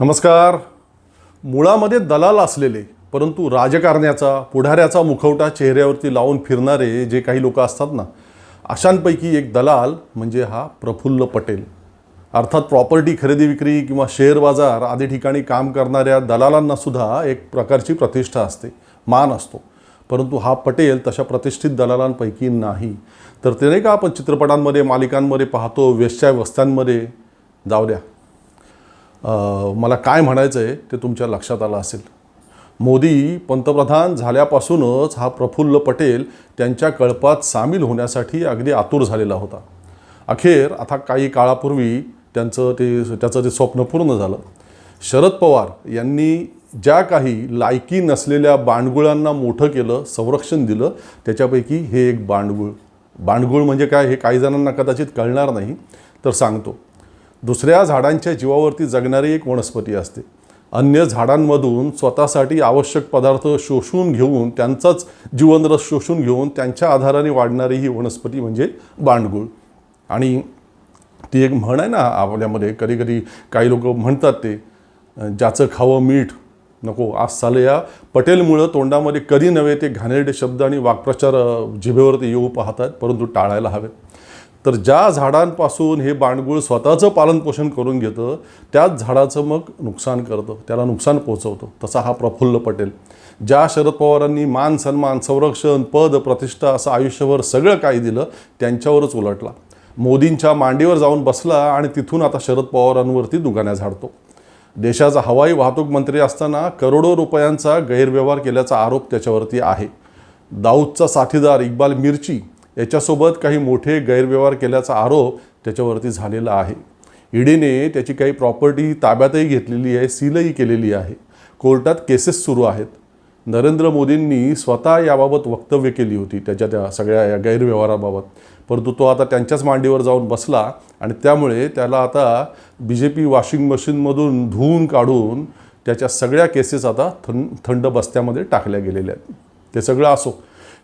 नमस्कार. मुळामध्ये दलाल असलेले परंतु राजकारण्याचा पुढाऱ्याचा मुखवटा चेहऱ्यावरती लावून फिरणारे जे काही लोक असतात ना अशांपैकी एक दलाल म्हणजे हा प्रफुल्ल पटेल. अर्थात प्रॉपर्टी खरेदी विक्री किंवा शेअर बाजार आदी ठिकाणी काम करणाऱ्या दलालांनासुद्धा एक प्रकारची प्रतिष्ठा असते मान असतो. परंतु हा पटेल तशा प्रतिष्ठित दलालांपैकी नाही. तर ते नाही का आपण चित्रपटांमध्ये मालिकांमध्ये पाहतो वेश्या वस्त्यांमध्ये? जाऊ द्या. मला काय म्हणायचं आहे ते तुमच्या लक्षात आलं असेल. मोदी पंतप्रधान झाल्यापासूनच हा प्रफुल्ल पटेल त्यांच्या कळपात सामील होण्यासाठी अगदी आतुर झालेला होता. अखेर आता काही काळापूर्वी त्यांचं ते त्याचं ते स्वप्न पूर्ण झालं. शरद पवार यांनी ज्या काही लायकी नसलेल्या बांडगुळांना मोठं केलं संरक्षण दिलं त्याच्यापैकी हे एक बांडगुळ बांडगुळ म्हणजे काय हे काही जणांना कदाचित कळणार नाही तर सांगतो. दुसऱ्या झाडांच्या जीवावरती जगणारी एक वनस्पती असते. अन्य झाडांमधून स्वतःसाठी आवश्यक पदार्थ शोषून घेऊन त्यांचाच जीवनरस शोषून घेऊन त्यांच्या आधाराने वाढणारी ही वनस्पती म्हणजे बांडगुळ. आणि ती एक म्हण आहे ना आपल्यामध्ये कधी कधी काही लोक म्हणतात ते ज्याचं खावं मीठ नको आज साले या पटेलमुळं तोंडामध्ये कधी नव्हे ते घाणेरडे शब्द आणि वाक्प्रचार जिभेवरती येऊ पाहतात परंतु टाळायला हवेत. तर ज्या झाडांपासून हे बांडगुळ स्वतःचं पालनपोषण करून घेतं त्याच झाडाचं मग नुकसान करतं त्याला नुकसान पोचवतं तसा हा प्रफुल्ल पटेल. ज्या शरद पवारांनी मान सन्मान संरक्षण पद प्रतिष्ठा असं आयुष्यभर सगळं काही दिलं त्यांच्यावरच उलटला. मोदींच्या मांडीवर जाऊन बसला आणि तिथून आता शरद पवारांवरती दुगाण्या झाडतो. देशाचा हवाई वाहतूक मंत्री असताना करोडो रुपयांचा गैरव्यवहार केल्याचा आरोप त्याच्यावरती आहे. दाऊदचा साथीदार इक्बाल मिर्ची याच्यासोबत काही मोठे गैरव्यवहार केल्याचा आरोप त्याच्यावरती झालेला आहे. ईडीने त्याची काही प्रॉपर्टी ताब्यातही घेतलेली आहे सीलही केलेली आहे. कोर्टात केसेस सुरू आहेत. नरेंद्र मोदींनी स्वतः याबाबत वक्तव्य केली होती त्याच्या त्या सगळ्या या गैरव्यवहाराबाबत. परंतु तो आता त्यांच्याच मांडीवर जाऊन बसला आणि त्यामुळे त्याला आता बी जे पी वॉशिंग मशीनमधून धुवून काढून त्याच्या सगळ्या केसेस आता थंड थंड बस्त्यामध्ये टाकल्या गेलेल्या आहेत. ते सगळं असो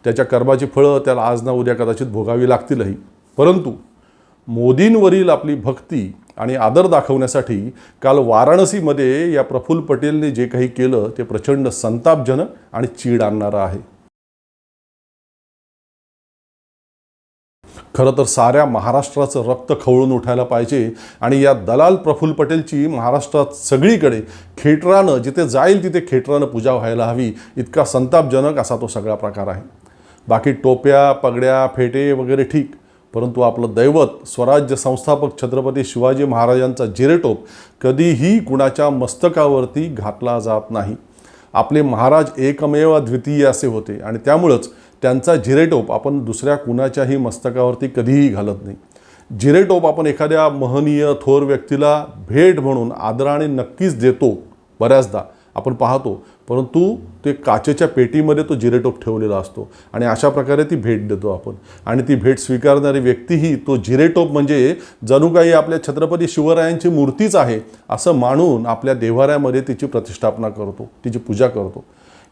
त्याच्या कर्माची फळं त्याला आज ना उद्या कदाचित भोगावी लागतीलही. परंतु मोदींवरील आपली भक्ती आणि आदर दाखवण्यासाठी काल वाराणसीमध्ये या प्रफुल्ल पटेलने जे काही केलं ते प्रचंड संतापजनक आणि चीड आणणारं आहे. खरं तर साऱ्या महाराष्ट्राचं रक्त खवळून उठायला पाहिजे आणि या दलाल प्रफुल्ल पटेलची महाराष्ट्रात सगळीकडे खेटरानं जिथे जाईल तिथे खेटरानं पूजा व्हायला हवी इतका संतापजनक असा तो सगळा प्रकार आहे. बाकी टोप्या पगड्या फेटे वगैरे ठीक परंतु आपलं दैवत स्वराज्य संस्थापक छत्रपती शिवाजी महाराजांचा जिरेटोप कधीही कुणाच्या मस्तकावरती घातला जात नाही. आपले महाराज एकमेव द्वितीय असे होते आणि त्यामुळंच त्यांचा जिरेटोप आपण दुसऱ्या कुणाच्याही मस्तकावरती कधीही घालत नाही. जिरेटोप आपण एखाद्या महनीय थोर व्यक्तीला भेट म्हणून आदराने नक्कीच देतो. बऱ्याचदा आपण पाहतो परंतु ते काचेच्या पेटीमध्ये तो जिरेटोप ठेवलेला असतो आणि अशा प्रकारे ती भेट देतो आपण. आणि ती भेट स्वीकारणारी व्यक्तीही तो जिरेटोप म्हणजे जणू काही आपल्या छत्रपती शिवरायांची मूर्तीच आहे असं मानून आपल्या देव्हाऱ्यामध्ये तिची प्रतिष्ठापना करतो तिची पूजा करतो.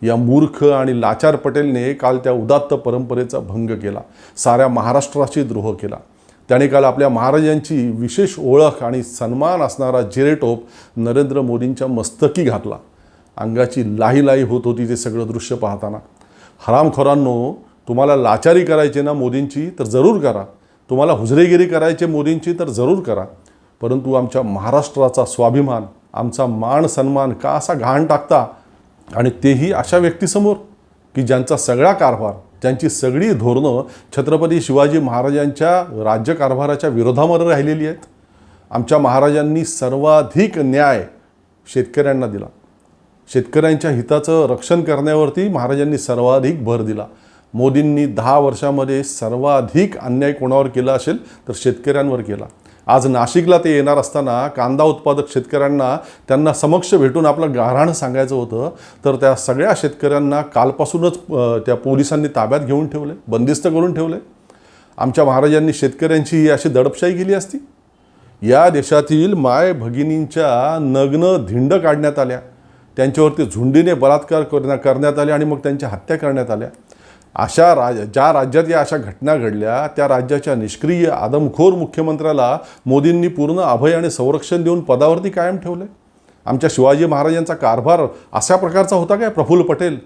या मूर्ख आणि लाचार पटेलने काल त्या उदात्त परंपरेचा भंग केला साऱ्या महाराष्ट्राशी द्रोह केला. त्याने काल आपल्या महाराजांची विशेष ओळख आणि सन्मान असणारा जिरेटोप नरेंद्र मोदींच्या मस्तकी घातला. अंगाची लाही लाही होत होती ते सगळं दृश्य पाहताना. हरामखोरांनो तुम्हाला लाचारी करायची ना मोदींची तर जरूर करा. तुम्हाला हुजरेगिरी करायचे मोदींची तर जरूर करा. परंतु आमच्या महाराष्ट्राचा स्वाभिमान आमचा मान सन्मान का असा घाण टाकता? आणि तेही अशा व्यक्तीसमोर की ज्यांचा सगळा कारभार ज्यांची सगळी धोरणं छत्रपती शिवाजी महाराजांच्या राज्यकारभाराच्या विरोधामध्ये राहिलेली आहेत. आमच्या महाराजांनी सर्वाधिक न्याय शेतकऱ्यांना दिला. शेतकऱ्यांच्या हिताचं रक्षण करण्यावरती महाराजांनी सर्वाधिक भर दिला. मोदींनी दहा वर्षामध्ये सर्वाधिक अन्याय कोणावर केला असेल तर शेतकऱ्यांवर केला. आज नाशिकला ते येणार असताना कांदा उत्पादक शेतकऱ्यांना त्यांना समक्ष भेटून आपलं गाऱ्हाण सांगायचं होतं. तर त्या सगळ्या शेतकऱ्यांना कालपासूनच त्या पोलिसांनी ताब्यात घेऊन ठेवले बंदिस्त करून ठेवले. आमच्या महाराजांनी शेतकऱ्यांची ही अशी दडपशाही केली असती. या देशातील माय भगिनींच्या नग्न धिंड काढण्यात आल्या. त्यांच्यावरती झुंडीने बलात्कार करण्या करण्यात आले आणि मग त्यांच्या हत्या करण्यात आल्या. अशा राज ज्या राज्यात या अशा घटना घडल्या त्या राज्याच्या निष्क्रिय आदमखोर मुख्यमंत्र्याला मोदींनी पूर्ण अभय आणि संरक्षण देऊन पदावरती कायम ठेवले. आमच्या शिवाजी महाराजांचा कारभार अशा प्रकारचा होता काय? प्रफुल्ल पटेल.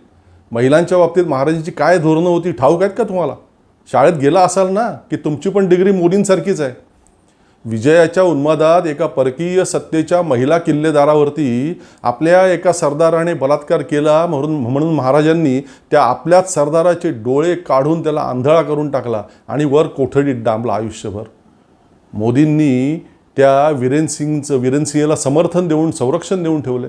महिलांच्या बाबतीत महाराजांची काय धोरणं होती? ठाऊक आहेत का तुम्हाला? शाळेत गेला असाल ना की तुमची पण डिग्री मोदींसारखीच आहे. विजयाच्या उन्मादात एका परकीय सत्तेच्या महिला किल्लेदारावरती आपल्या एका सरदाराने बलात्कार केला म्हणून म्हणून महाराजांनी त्या आपल्याच सरदाराचे डोळे काढून त्याला आंधळा करून टाकला आणि वर कोठडीत डांबला आयुष्यभर. मोदींनी त्या वीरेन सिंगचं वीरेन सिंहला समर्थन देऊन संरक्षण देऊन ठेवले.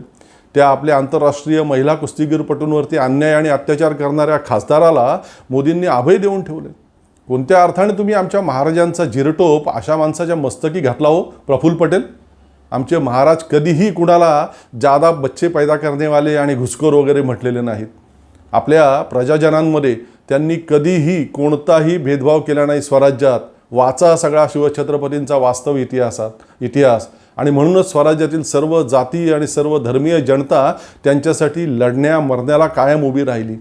त्या आपल्या आंतरराष्ट्रीय महिला कुस्तीगीरपटूंवरती अन्याय आणि अत्याचार करणाऱ्या खासदाराला मोदींनी अभय देऊन ठेवले. कोणत्या अर्थाने तुम्ही आमच्या महाराजांचा जिरटोप अशा माणसाच्या मस्तकी घातला हो? प्रफुल्ल पटेल? आमचे महाराज कधीही कुणाला जादा बच्चे पैदा करणेवाले आणि घुसखोर वगैरे म्हटलेले नाहीत. आपल्या प्रजाजनांमध्ये त्यांनी कधीही कोणताही भेदभाव केला नाही स्वराज्यात. वाचा सगळा शिवछत्रपतींचा वास्तव इतिहासात इतिहास. आणि म्हणूनच स्वराज्यातील सर्व जाती आणि सर्व धर्मीय जनता त्यांच्यासाठी लढण्या मरण्याला कायम उभी राहिली.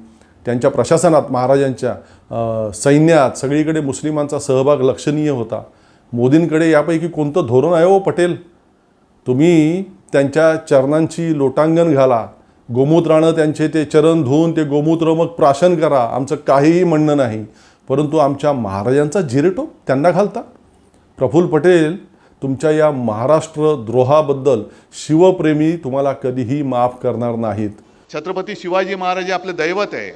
त्यांच्या प्रशासनात महाराजांच्या सैन्यात सगळीकडे मुस्लिमांचा सहभाग लक्षणीय होता. मोदींकडे यापैकी कोणतं धोरण आहे हो पटेल? तुम्ही त्यांच्या चरणांची लोटांगण घाला. गोमूत्रानं त्यांचे ते चरण धुवून ते गोमूत्र मग प्राशन करा. आमचं काहीही म्हणणं नाही. परंतु आमच्या महाराजांचा जिरेटो त्यांना घालता. प्रफुल्ल पटेल तुमच्या या महाराष्ट्र द्रोहाबद्दल शिवप्रेमी तुम्हाला कधीही माफ करणार नाहीत. छत्रपती शिवाजी महाराज आपले दैवत आहे.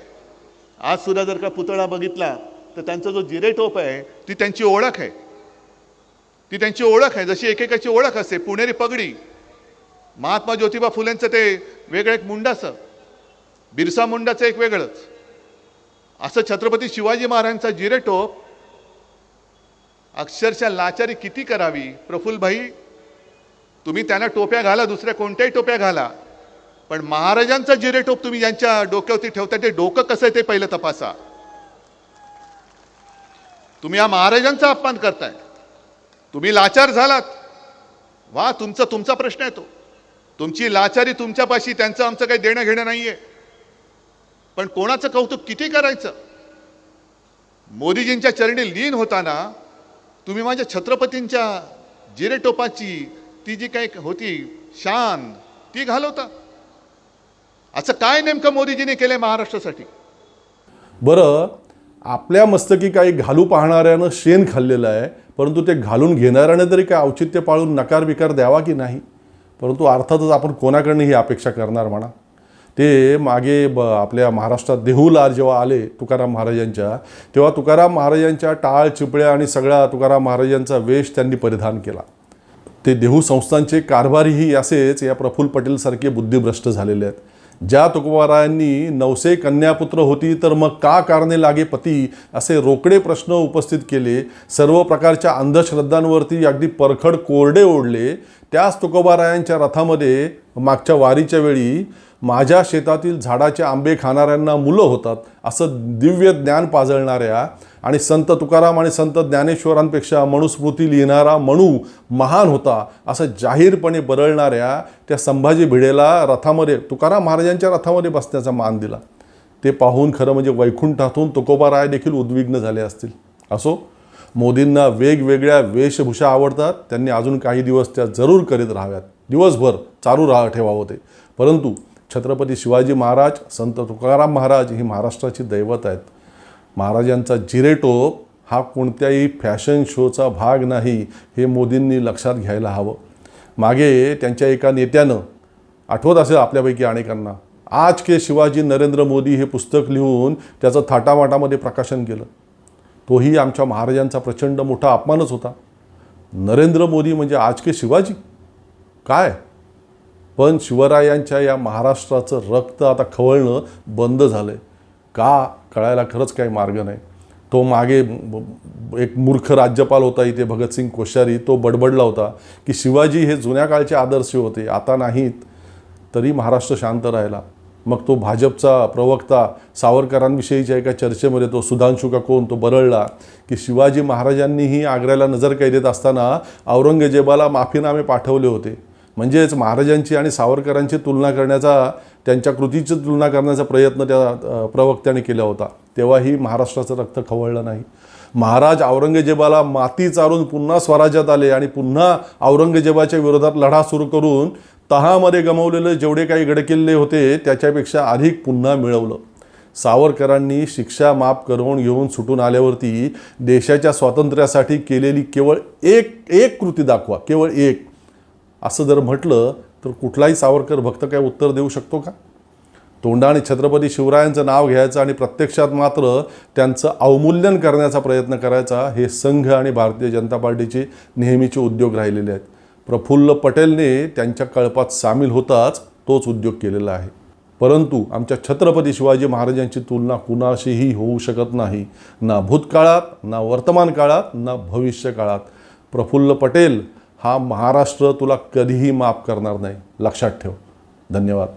आज सुद्धा जर का पुतळा बघितला तर त्यांचा जो जिरेटोप आहे ती त्यांची ओळख आहे. ती त्यांची ओळख आहे. जशी एकेकाची ओळख असते पुणेरी पगडी. महात्मा ज्योतिबा फुलेंचं ते वेगळं एक मुंडाचं बिरसा मुंडाचं एक वेगळंच. असं छत्रपती शिवाजी महाराजांचा जिरेटोप अक्षरशः लाचारी किती करावी? प्रफुल्लभाई तुम्ही त्यांना टोप्या घाला दुसऱ्या कोणत्याही टोप्या घाला. पण महाराजांचा जिरेटोप तुम्ही ज्यांच्या डोक्यावरती ठेवता ते डोकं कसं आहे ते पहिलं तपासा. तुम्ही या महाराजांचा अपमान करताय. तुम्ही लाचार झालात. वा तुमचा तुमचा प्रश्न आहे तो. तुमची लाचारी तुमच्यापाशी त्यांचं आमचं काही देणं घेणं नाहीये. पण कोणाचं कौतुक किती करायचं? मोदीजींच्या चरणी लीन होताना तुम्ही माझ्या छत्रपतींच्या जिरेटोपाची ती जी काही होती शान ती घालवता. असं काय नेमकं मोदीजीने केलंय महाराष्ट्रासाठी? बरं आपल्या मस्तकी काही घालू पाहणाऱ्यानं शेण खाल्लेलं आहे परंतु ते घालून घेणाऱ्याने तरी काय औचित्य पाळून नकार विकार द्यावा की नाही? परंतु अर्थातच आपण कोणाकडनं ही अपेक्षा करणार म्हणा? ते मागे ब आपल्या महाराष्ट्रात देहूला जेव्हा आले तुकाराम महाराजांच्या तेव्हा तुकाराम महाराजांच्या टाळ चिपळ्या आणि सगळा तुकाराम महाराजांचा वेश त्यांनी परिधान केला. ते देहू संस्थांचे कारभारीही असेच या प्रफुल्ल पटेलसारखे बुद्धिभ्रष्ट झालेले आहेत. ज्या तुकोबारायांनी नवसे कन्यापुत्र होती तर मग का कारणे लागे पती? असे रोकडे प्रश्न उपस्थित केले. सर्व प्रकारच्या अंधश्रद्धांवरती अगदी परखड कोरडे ओढले. त्याच तुकोबारायांच्या रथामध्ये मागच्या वारीच्या वेळी माझ्या शेतातील झाडाचे आंबे खाणाऱ्यांना मुलं होतात असं दिव्य ज्ञान पाजळणाऱ्या आणि संत तुकाराम आणि संत ज्ञानेश्वरांपेक्षा मनुस्मृती लिहिणारा मणू महान होता असं जाहीरपणे बरळणाऱ्या त्या संभाजी भिडेला रथामध्ये तुकाराम महाराजांच्या रथामध्ये बसण्याचा मान दिला. ते पाहून खरं म्हणजे वैकुंठातून तुकोबाराय देखील उद्विग्न झाले असतील. असो मोदींना वेगवेगळ्या वेशभूषा आवडतात त्यांनी अजून काही दिवस त्या जरूर करीत राहाव्यात. दिवसभर चालू राहा ठेवावं ते. परंतु छत्रपती शिवाजी महाराज संत तुकाराम महाराज ही महाराष्ट्राची दैवत आहेत. महाराजांचा जिरेटोप हा कोणत्याही फॅशन शोचा भाग नाही हे मोदींनी लक्षात घ्यायला हवं. मागे त्यांच्या एका नेत्यानं आठवत असेल आपल्यापैकी अनेकांना आज के शिवाजी नरेंद्र मोदी हे पुस्तक लिहून त्याचं थाटामाटामध्ये प्रकाशन केलं. तोही आमच्या महाराजांचा प्रचंड मोठा अपमानच होता. नरेंद्र मोदी म्हणजे आज के शिवाजी? काय? पण शिवरायांच्या या महाराष्ट्राचं रक्त आता खवळणं बंद झालं आहे का कळायला खरंच काही मार्ग नाही. तो मागे एक मूर्ख राज्यपाल होता इथे भगतसिंग कोश्यारी तो बडबडला होता की शिवाजी हे जुन्या काळचे आदर्श होते आता नाहीत तरी महाराष्ट्र शांत राहिला. मग तो भाजपचा प्रवक्ता सावरकरांविषयीच्या एका चर्चेमध्ये तो सुधांशू का कोण तो बरळला की शिवाजी महाराजांनीही आग्र्याला नजरकैदेत असताना औरंगजेबाला माफीनामे पाठवले होते. म्हणजेच महाराजांची आणि सावरकरांची तुलना करण्याचा त्यांच्या कृतीची तुलना करण्याचा प्रयत्न त्या प्रवक्त्याने केला होता. तेव्हाही महाराष्ट्राचं रक्त खवळलं नाही. महाराज औरंगजेबाला माती चारून पुन्हा स्वराज्यात आले आणि पुन्हा औरंगजेबाच्या विरोधात लढा सुरू करून तहामध्ये गमावलेले जेवढे काही गडकिल्ले होते त्याच्यापेक्षा अधिक पुन्हा मिळवलं. सावरकरांनी शिक्षा माफ करून घेऊन सुटून आल्यावरती देशाच्या स्वातंत्र्यासाठी केलेली केवळ एक एक कृती दाखवा केवळ एक. असं जर म्हटलं तर कुठलाही सावरकर भक्त काय उत्तर देऊ शकतो का? तोंडाने छत्रपती शिवरायांचं नाव घ्यायचं आणि प्रत्यक्षात मात्र त्यांचं अवमूल्यन करण्याचा प्रयत्न करायचा हे संघ आणि भारतीय जनता पार्टीचे नेहमीचे उद्योग राहिलेले आहेत. प्रफुल्ल पटेलने त्यांच्या कळपात सामील होताच तोच उद्योग केलेला आहे. परंतु आमच्या छत्रपती शिवाजी महाराजांची तुलना कुणाशीही होऊ शकत नाही. ना भूतकाळात ना वर्तमान काळात ना भविष्य काळात. प्रफुल्ल पटेल हा महाराष्ट्र तुला कधीही माफ करणार नाही. लक्षात ठेव. धन्यवाद.